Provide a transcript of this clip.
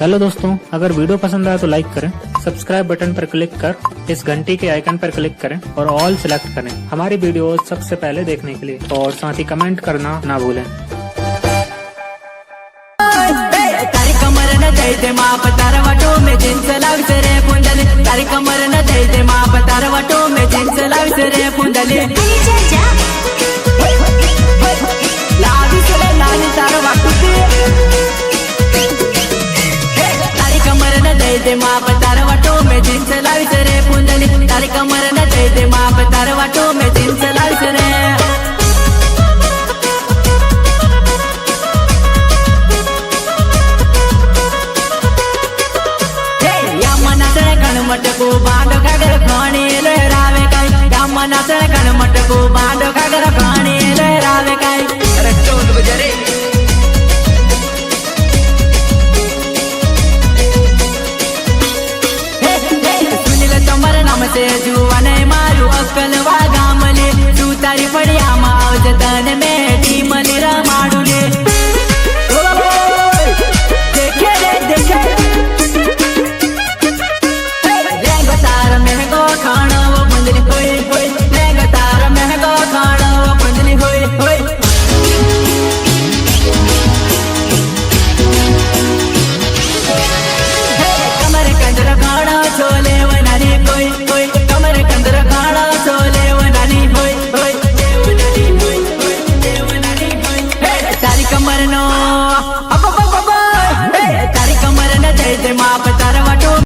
Hello दोस्तों अगर video पसंद आया तो लाइक करें सब्सक्राइब बटन पर क्लिक कर इस घंटी के आइकन पर क्लिक करें और ऑल सिलेक्ट करें हमारी वीडियो सबसे पहले देखने के लिए। और साथ ही कमेंट करना ना भूलें। तारी कमर न तार वाटो में जिन्स लावस रे पुंडली। तारी कमर न दैते माप तार वाटो में जिन्स लावस रे पुंडली। ते माप तारवाटो में जिनसे लाई से रे पुंजली तारी कमर न ते ते माप तारवाटो say you I name, I you a spell, why?